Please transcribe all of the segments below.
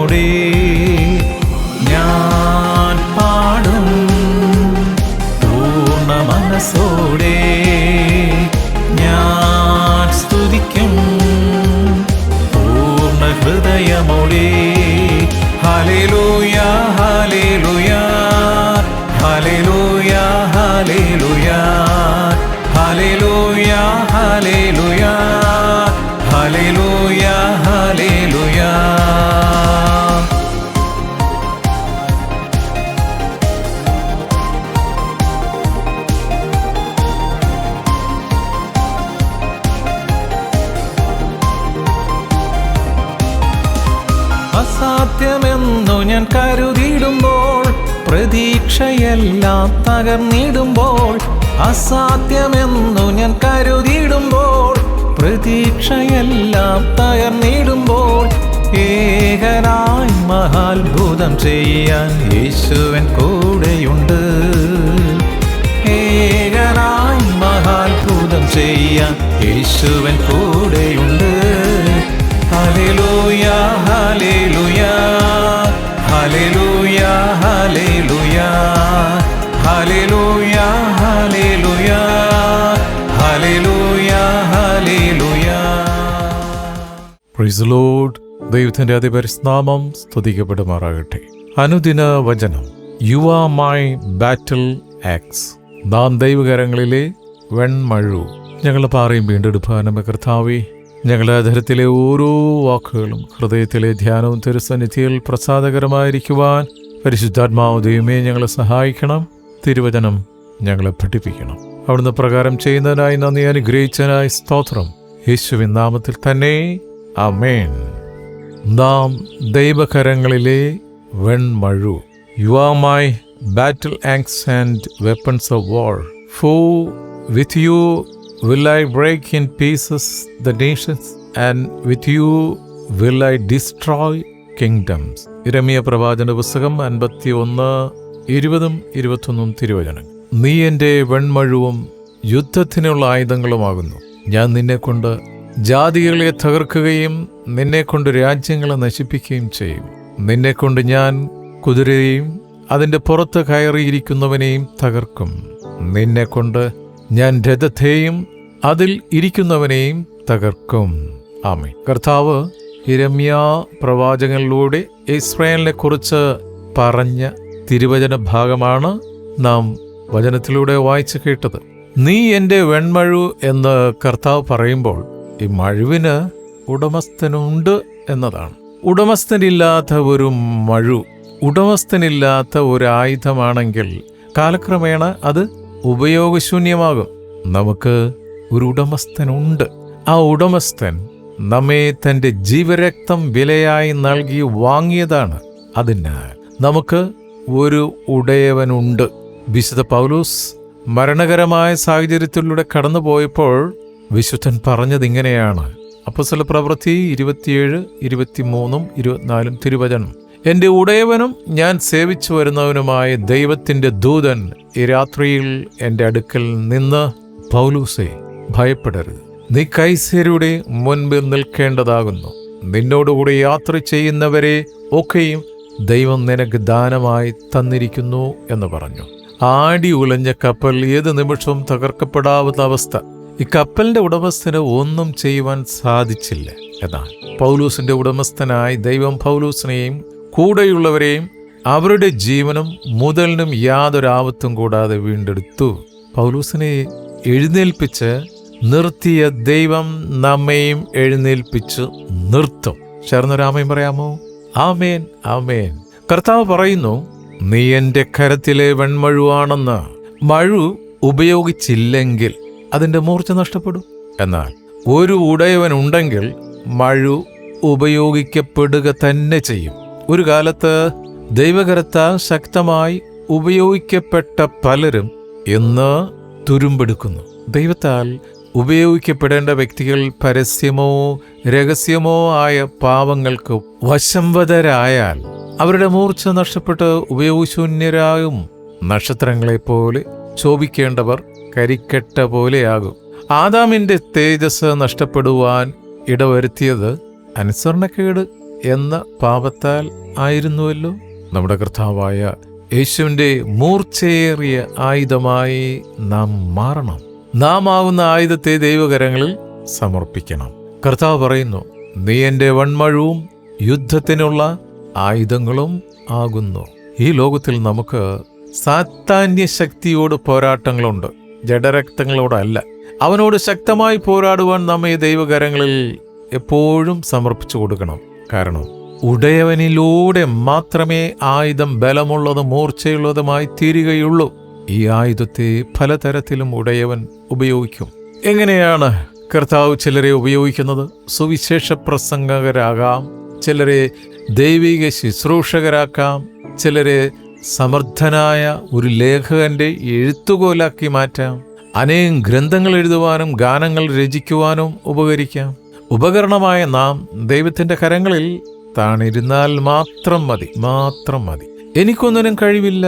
morir. തകർന്നിടുമ്പോൾ അസാധ്യമെന്നു ഞാൻ കരുതിയിടുമ്പോൾ പ്രതീക്ഷയെല്ലാം തകർന്നിടുമ്പോൾ ഏകനായി മഹാത്ഭുതം ചെയ്യാൻ യേശുവൻ കൂടെയുണ്ട്. ഏകനായി മഹാത്ഭുതം ചെയ്യാൻ യേശുവൻ കൂടെയുണ്ട്. ഹല്ലേലൂയ ഹലിലുയാ ഹല്ലേലൂയ. പ്രൈസ് ലോർഡ് ദൈവത്തിന്റെ അതിപരിസ്നാമം സ്തുതിക്കപ്പെടുമാറാകട്ടെ. അനുദിന വചനം. You are my battle axe നാം ദൈവകരങ്ങളിലെ വെൺമഴു. ഞങ്ങളുടെ പാറയും വീണ്ടെടുപ്പാനും കർത്താവേ. ഞങ്ങളുടെ അധരത്തിലെ ഓരോ വാക്കുകളും ഹൃദയത്തിലെ ധ്യാനവും തിരുസന്നിധിയിൽ പ്രസാദകരമായിരിക്കുവാൻ പരിശുദ്ധാത്മാവ് ദൈവമേ ഞങ്ങളെ സഹായിക്കണം. തിരുവചനം ഞങ്ങളെ പഠിപ്പിക്കണം. അവിടുന്ന് പ്രകാരം ചെയ്യുന്നതിനായി നന്ദി അനുഗ്രഹിച്ചതിനായി സ്തോത്രം. യേശുവിൻ നാമത്തിൽ തന്നെ അമേൻ നാം ദൈവകരങ്ങളിലെ വെൺമഴു you battle axe and weapons of war for with you will I break in pieces the nations and with you will I destroy kingdoms ഇരമിയ പ്രവാചന പുസ്തകം അൻപത്തി ഒന്ന് ഇരുപതും ഇരുപത്തൊന്നും തിരുവചനം. നീ എന്റെ വെൺമഴുവും യുദ്ധത്തിനുള്ള ആയുധങ്ങളുമാകുന്നു. ഞാൻ നിന്നെക്കൊണ്ട് ജാതികളെ തകർക്കുകയും നിന്നെക്കൊണ്ട് രാജ്യങ്ങളെ നശിപ്പിക്കുകയും ചെയ്യും. നിന്നെക്കൊണ്ട് ഞാൻ കുതിരയെയും അതിന്റെ പുറത്ത് കയറിയിരിക്കുന്നവനെയും തകർക്കും. നിന്നെക്കൊണ്ട് ഞാൻ രഥത്തെയും അതിൽ ഇരിക്കുന്നവനെയും തകർക്കും. ആമേ കർത്താവ് ഇരമ്യ പ്രവാചകനിലൂടെ ഇസ്രായേലിനെ കുറിച്ച് പറഞ്ഞ തിരുവചന ഭാഗമാണ് നാം വചനത്തിലൂടെ വായിച്ചു കേട്ടത്. നീ എന്റെ വെൺമഴു എന്ന് കർത്താവ് പറയുമ്പോൾ ഈ മഴുവിന് ഉടമസ്ഥനുണ്ട് എന്നതാണ്. ഉടമസ്ഥനില്ലാത്ത ഒരു മഴു ഉടമസ്ഥനില്ലാത്ത ഒരു ആയുധമാണെങ്കിൽ കാലക്രമേണ അത് ഉപയോഗശൂന്യമാകും. നമുക്ക് ഒരു ഉടമസ്ഥനുണ്ട്. ആ ഉടമസ്ഥൻ നമ്മെ തന്റെ ജീവരക്തം വിലയായി നൽകി വാങ്ങിയതാണ്. അതിനാൽ നമുക്ക് ഒരു ഉടയവനുണ്ട്. വിശുദ്ധ പൗലൂസ് മരണകരമായ സാഹചര്യത്തിലൂടെ കടന്നുപോയപ്പോൾ വിശുദ്ധൻ പറഞ്ഞത് ഇങ്ങനെയാണ്. അപ്പസ്വല പ്രവൃത്തി ഇരുപത്തിയേഴ് ഇരുപത്തിമൂന്നും ഇരുപത്തിനാലും തിരുവചനം. എന്റെ ഉടയവനും ഞാൻ സേവിച്ചു വരുന്നവനുമായ ദൈവത്തിന്റെ ദൂതൻ ഈ രാത്രിയിൽ എന്റെ അടുക്കൽ നിന്ന് പൗലൂസെ ഭയപ്പെടരുത്. നീ കൈസേരുടെ മുൻപിൽ നിൽക്കേണ്ടതാകുന്നു. നിന്നോടുകൂടി യാത്ര ചെയ്യുന്നവരെ ഒക്കെയും ദൈവം നിനക്ക് ദാനമായി തന്നിരിക്കുന്നു എന്ന് പറഞ്ഞു. ആടി ഉലഞ്ഞ കപ്പൽ ഏത് നിമിഷവും തകർക്കപ്പെടാവുന്ന അവസ്ഥ. ഈ കപ്പലിന്റെ ഉടമസ്ഥന് ഒന്നും ചെയ്യുവാൻ സാധിച്ചില്ല എന്നാൽ പൗലൂസിന്റെ ഉടമസ്ഥനായി ദൈവം പൗലൂസിനെയും കൂടെയുള്ളവരെയും അവരുടെ ജീവനും മുതലിനും യാതൊരു ആപത്തും കൂടാതെ വീണ്ടെടുത്തു. പൗലൂസിനെ എഴുന്നേൽപ്പിച്ച് നിർത്തിയ ദൈവം നമ്മയും എഴുന്നേൽപ്പിച്ച് നിർത്തും. ചേർന്നൊരാമയും പറയാമോ? ആമേൻ ആമേൻ. കർത്താവ് പറയുന്നു നീ എന്റെ കരത്തിലെ വെൺമഴുവാണെന്ന് മഴു ഉപയോഗിച്ചില്ലെങ്കിൽ അതിന്റെ മൂർച്ച നഷ്ടപ്പെടും. എന്നാൽ ഒരു ഉടയവൻ ഉണ്ടെങ്കിൽ മഴു ഉപയോഗിക്കപ്പെടുക തന്നെ ചെയ്യും. ഒരു കാലത്ത് ദൈവകരത്താൽ ശക്തമായി ഉപയോഗിക്കപ്പെട്ട പലരും ഇന്ന് തുരുമ്പെടുക്കുന്നു. ദൈവത്താൽ ഉപയോഗിക്കപ്പെടേണ്ട വ്യക്തികൾ പരസ്യമോ രഹസ്യമോ ആയ പാവങ്ങൾക്ക് വശംവതരായാൽ അവരുടെ മൂർച്ച നഷ്ടപ്പെട്ട് ഉപയോഗശൂന്യരായും നക്ഷത്രങ്ങളെപ്പോലെ ശോഭിക്കേണ്ടവർ കരിക്കട്ട പോലെയാകും. ആദാമിന്റെ തേജസ് നഷ്ടപ്പെടുവാൻ ഇടവരുത്തിയത് അനുസരണക്കേട് എന്ന പാപത്താൽ ആയിരുന്നുവല്ലോ. നമ്മുടെ കർത്താവായ യേശുവിന്റെ മൂർച്ചയേറിയ ആയുധമായി നാം മാറണം. നാം ആവുന്ന ആയുധത്തെ ദൈവകരങ്ങളിൽ സമർപ്പിക്കണം. കർത്താവ് പറയുന്നു നീ എന്റെ വൺമഴവും യുദ്ധത്തിനുള്ള ആയുധങ്ങളും ആകുന്നു. ഈ ലോകത്തിൽ നമുക്ക് സാത്താന്യ ശക്തിയോട് പോരാട്ടങ്ങളുണ്ട്. ജഡരക്തങ്ങളോടല്ല. അവനോട് ശക്തമായി പോരാടുവാൻ നമ്മെ ദൈവകരങ്ങളിൽ എപ്പോഴും സമർപ്പിച്ചു കൊടുക്കണം. കാരണം ഉടയവനിലൂടെ മാത്രമേ ആയുധം ബലമുള്ളതും മൂർച്ചയുള്ളതുമായി തീരുകയുള്ളൂ. ഈ ആയുധത്തെ പലതരത്തിലും ഉടയവൻ ഉപയോഗിക്കും. എങ്ങനെയാണ് കർത്താവ് ചിലരെ ഉപയോഗിക്കുന്നത്? സുവിശേഷ പ്രസംഗകരാകാം ചിലരെ ദൈവിക ശുശ്രൂഷകരാക്കാം ചിലരെ സമർത്ഥനായ ഒരു ലേഖകന്റെ എഴുത്തുകോലാക്കി മാറ്റാം. അനേകം ഗ്രന്ഥങ്ങൾ എഴുതുവാനും ഗാനങ്ങൾ രചിക്കുവാനും ഉപകരിക്കാം. ഉപകരണമായ നാം ദൈവത്തിന്റെ കരങ്ങളിൽ താണിരുന്നാൽ മാത്രം മതി മാത്രം മതി. എനിക്കൊന്നിനും കഴിവില്ല.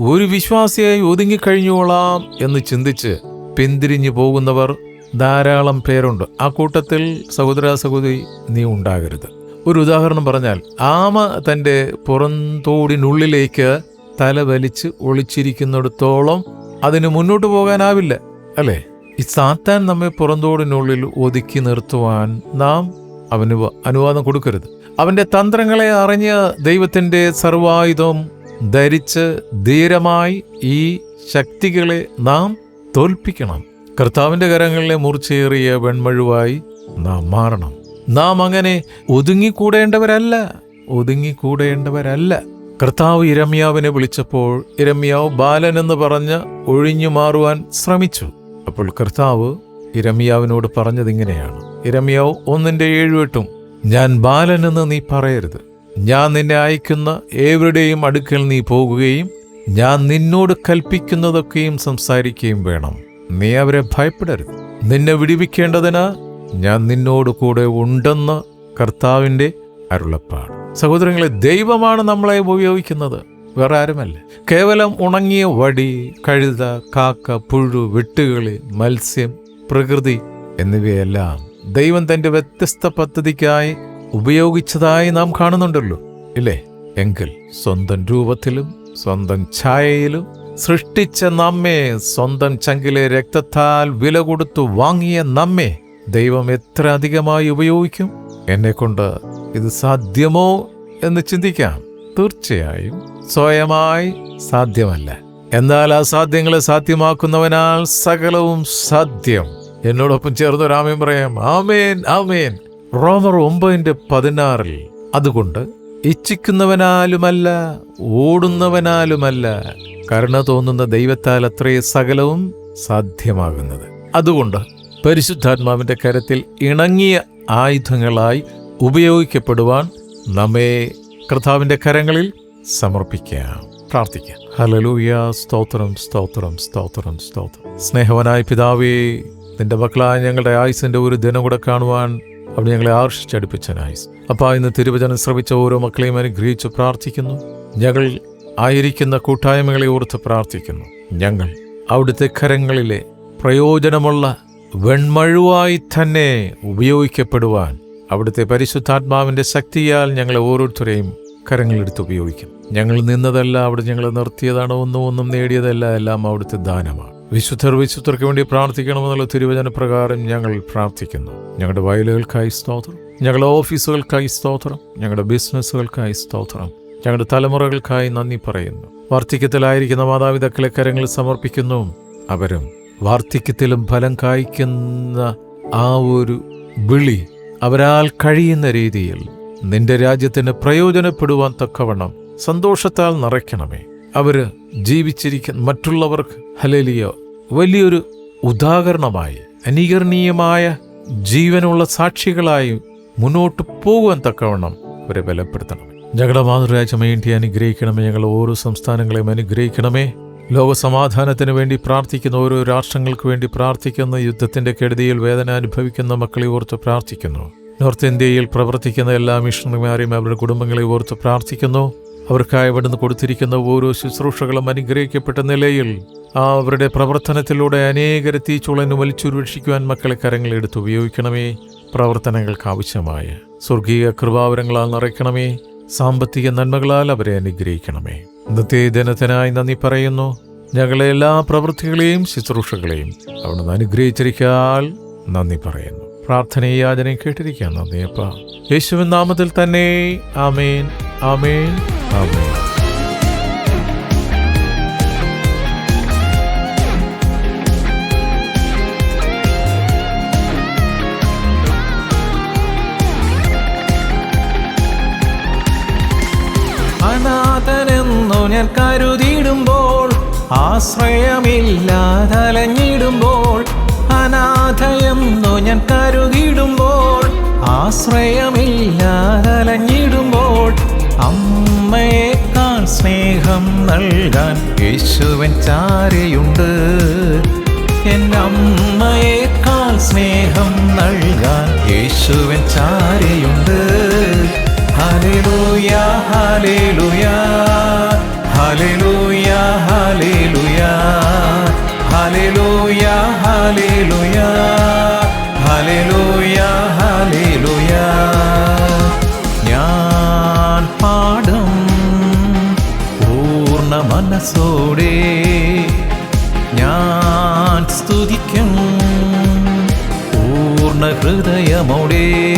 ഒരു വിശ്വാസിയായി ഒതുങ്ങിക്കഴിഞ്ഞോളാം എന്ന് ചിന്തിച്ച് പിന്തിരിഞ്ഞു പോകുന്നവർ ധാരാളം പേരുണ്ട്. ആ കൂട്ടത്തിൽ സഹോദര സഹോദരി നീ ഉണ്ടാകരുത്. ഒരു ഉദാഹരണം പറഞ്ഞാൽ ആമ തന്റെ പുറന്തോടിനുള്ളിലേക്ക് തല വലിച്ച് ഒളിച്ചിരിക്കുന്നിടത്തോളം അതിന് മുന്നോട്ട് പോകാനാവില്ല അല്ലേ? ഈ സാത്താൻ നമ്മെ പുറന്തോടിനുള്ളിൽ ഒതുക്കി നിർത്തുവാൻ നാം അവന് അനുവാദം കൊടുക്കരുത്. അവന്റെ തന്ത്രങ്ങളെ അറിഞ്ഞ് ദൈവത്തിന്റെ സർവായുധം ധരിച്ച് ധീരമായി ഈ ശക്തികളെ നാം തോൽപ്പിക്കണം. കർത്താവിന്റെ കരങ്ങളിലെ മൂർച്ചയേറിയ വെൺമഴുവായി നാം മാറണം. നാം അങ്ങനെ ഒതുങ്ങിക്കൂടേണ്ടവരല്ല ഒതുങ്ങിക്കൂടേണ്ടവരല്ല. കർത്താവ് ഇരമ്യാവിനെ വിളിച്ചപ്പോൾ ഇരമ്യാവ് ബാലൻ എന്ന് പറഞ്ഞ് ഒഴിഞ്ഞു മാറുവാൻ ശ്രമിച്ചു. അപ്പോൾ കർത്താവ് ഇരമ്യാവിനോട് പറഞ്ഞതിങ്ങനെയാണ് ഇരമ്യാവ് ഒന്നിന്റെ ഏഴുവെട്ടും ഞാൻ ബാലനെന്ന് നീ പറയരുത്. ഞാൻ നിന്നെ അയക്കുന്ന ഏവരുടെയും അടുക്കൽ നീ പോകുകയും ഞാൻ നിന്നോട് കൽപ്പിക്കുന്നതൊക്കെയും സംസാരിക്കുകയും വേണം. നീ അവരെ ഭയപ്പെടരുത്. നിന്നെ വിടിവിക്കേണ്ടതിന് ഞാൻ നിന്നോട് കൂടെ ഉണ്ടെന്ന് കർത്താവിന്റെ അരുളപ്പാട്. സഹോദരങ്ങളെ ദൈവമാണ് നമ്മളെ ഉപയോഗിക്കുന്നത്. വേറെ ആരുമല്ല. കേവലം ഉണങ്ങിയ വടി കഴുത കാക്ക പുഴു വെട്ടുകളി മത്സ്യം പ്രകൃതി എന്നിവയെല്ലാം ദൈവം തന്റെ വ്യത്യസ്ത പദ്ധതിക്കായി ഉപയോഗിച്ചതായി നാം കാണുന്നുണ്ടല്ലോ. ഇല്ലേ? എങ്കിൽ സ്വന്തം രൂപത്തിലും സ്വന്തം ഛായയിലും സൃഷ്ടിച്ച നമ്മെ സ്വന്തം ചങ്കിലെ രക്തത്താൽ വില കൊടുത്തു വാങ്ങിയ നമ്മെ ദൈവം എത്ര അധികമായി ഉപയോഗിക്കും? എന്നെ കൊണ്ട് ഇത് സാധ്യമോ എന്ന് ചിന്തിക്കാം. തീർച്ചയായും സ്വയമായി സാധ്യമല്ല. എന്നാൽ അസാധ്യങ്ങളെ സാധ്യമാക്കുന്നവനാൽ സകലവും സാധ്യം. എന്നോടൊപ്പം ചേർന്ന് രാമൻ പറയാം. ആമേൻ ആമേൻ. റോമർ ഒമ്പതിന്റെ പതിനാറിൽ അതുകൊണ്ട് ഇച്ഛിക്കുന്നവനാലുമല്ല ഓടുന്നവനാലുമല്ല. കരുണ തോന്നുന്ന ദൈവത്താൽ അത്രേ സകലവും സാധ്യമാകുന്നത്. അതുകൊണ്ട് പരിശുദ്ധാത്മാവിന്റെ കരത്തിൽ ഇണങ്ങിയ ആയുധങ്ങളായി ഉപയോഗിക്കപ്പെടുവാൻ നമ്മെ കർത്താവിന്റെ കരങ്ങളിൽ സമർപ്പിക്കാം. പ്രാർത്ഥിക്കാം. ഹലലൂയ സ്തോത്രം സ്തോത്രം സ്തോത്രം സ്തോത്രം. സ്നേഹവനായ പിതാവേ നിന്റെ മക്കളായ ഞങ്ങളുടെ ആയുസിന്റെ ഒരു ദിനം കൂടെ കാണുവാൻ അവിടെ ഞങ്ങളെ ആർഷിച്ചടുപ്പിച്ചനായുസ് അപ്പാ ഇന്ന് തിരുവചനം ശ്രമിച്ച ഓരോ മക്കളെയും അനുഗ്രഹിച്ച് പ്രാർത്ഥിക്കുന്നു. ഞങ്ങൾ ആയിരിക്കുന്ന കൂട്ടായ്മകളെ ഓർത്ത് പ്രാർത്ഥിക്കുന്നു. ഞങ്ങൾ അവിടുത്തെ കരങ്ങളിലെ പ്രയോജനമുള്ള വെൺമഴുവായി തന്നെ ഉപയോഗിക്കപ്പെടുവാൻ അവിടുത്തെ പരിശുദ്ധാത്മാവിന്റെ ശക്തിയാൽ ഞങ്ങളെ ഓരോരുത്തരെയും കരങ്ങളെടുത്ത് ഉപയോഗിക്കും. ഞങ്ങൾ നിന്നതല്ല അവിടെ ഞങ്ങൾ നിർത്തിയതാണ് ഒന്നും ഒന്നും നേടിയതല്ല എല്ലാം അവിടുത്തെ ദാനമാണ്. വിശുദ്ധർ വിശുദ്ധർക്ക് വേണ്ടി പ്രാർത്ഥിക്കണമെന്നുള്ള തിരുവചന പ്രകാരം ഞങ്ങൾ പ്രാർത്ഥിക്കുന്നു. ഞങ്ങളുടെ വയലുകൾക്കായി സ്തോത്രം ഞങ്ങളുടെ ഓഫീസുകൾക്കായി സ്തോത്രം ഞങ്ങളുടെ ബിസിനസ്സുകൾക്കായി സ്തോത്രം ഞങ്ങളുടെ തലമുറകൾക്കായി നന്ദി പറയുന്നു. വർദ്ധിക്കത്തിലായിരിക്കുന്ന മാതാപിതാക്കളെ കരങ്ങൾ സമർപ്പിക്കുന്നു. അവരും വാർദ്ധക്യത്തിലും ഫലം കായ്ക്കുന്ന ആ ഒരു വിളി അവരാൽ കഴിയുന്ന രീതിയിൽ നിന്റെ രാജ്യത്തിന് പ്രയോജനപ്പെടുവാൻ തക്കവണ്ണം സന്തോഷത്താൽ നിറയ്ക്കണമേ. അവർ ജീവിച്ചിരിക്കുന്ന മറ്റുള്ളവർക്ക് ഹലേലിയ വലിയൊരു ഉദാഹരണമായി അനീകരണീയമായ ജീവനുള്ള സാക്ഷികളായി മുന്നോട്ട് പോകുവാൻ തക്കവണ്ണം അവരെ ബലപ്പെടുത്തണം ഞങ്ങളുടെ മാതൃരാജ്യം ഇന്ത്യ അനുഗ്രഹിക്കണമേ. ഞങ്ങൾ ഓരോ സംസ്ഥാനങ്ങളെയും അനുഗ്രഹിക്കണമേ. ലോകസമാധാനത്തിന് വേണ്ടി പ്രാർത്ഥിക്കുന്ന ഓരോ രാഷ്ട്രങ്ങൾക്ക് വേണ്ടി പ്രാർത്ഥിക്കുന്ന യുദ്ധത്തിന്റെ കെടുതിയിൽ വേദന അനുഭവിക്കുന്ന മക്കളെ ഓർത്ത് പ്രാർത്ഥിക്കുന്നു. നോർത്ത് ഇന്ത്യയിൽ പ്രവർത്തിക്കുന്ന എല്ലാ മിഷണറിമാരെയും അവരുടെ കുടുംബങ്ങളെ ഓർത്ത് പ്രാർത്ഥിക്കുന്നു. അവർക്കായി അവിടുന്ന് കൊടുത്തിരിക്കുന്ന ഓരോ ശുശ്രൂഷകളും അനുഗ്രഹിക്കപ്പെട്ട നിലയിൽ ആ അവരുടെ പ്രവർത്തനത്തിലൂടെ അനേകരെ തീച്ചുളന് വലിച്ചുരക്ഷിക്കുവാൻ മക്കളെ കരങ്ങളെടുത്ത് ഉപയോഗിക്കണമേ. പ്രവർത്തനങ്ങൾക്ക് ആവശ്യമായ സ്വർഗീയ കൃപാവരങ്ങളാൽ നിറയ്ക്കണമേ. സാമ്പത്തിക നന്മകളാൽ അവരെ അനുഗ്രഹിക്കണമേ. ഇന്നത്തെ ജനത്തിനായി നന്ദി പറയുന്നു. ഞങ്ങളെ എല്ലാ പ്രവൃത്തികളെയും ശുശ്രൂഷകളെയും അവിടുന്ന് അനുഗ്രഹിച്ചിരിക്കാൽ നന്ദി പറയുന്നു. പ്രാർത്ഥനയും യാചനയും കേട്ടിരിക്കാൻ നന്ദിയപ്പ യേശുവിൻ നാമത്തിൽ തന്നെ ആമേൻ ആമേൻ ആമേൻ. അനാഥനെന്നു ഞാൻ കരുതിയിടുമ്പോൾ ആശ്രയമില്ലാതലഞ്ഞിടുമ്പോൾ അനാഥയെന്നു ഞാൻ കരുതിയിടുമ്പോൾ ആശ്രയമില്ലാതലഞ്ഞിടുമ്പോൾ അമ്മയേക്കാൾ സ്നേഹം നൽകാൻ യേശുവൻ ചാരയുണ്ട്. എന്റെ അമ്മയേക്കാൾ സ്നേഹം നൽകാൻ യേശുവൻ ചാരയുണ്ട്. ഹല്ലേലൂയ ഹല്ലേലൂയ. ഞാൻ പാടും മനസ്സോടെ. ഞാൻ സ്തുതിക്കും പൂർണ ഹൃദയമോടെ.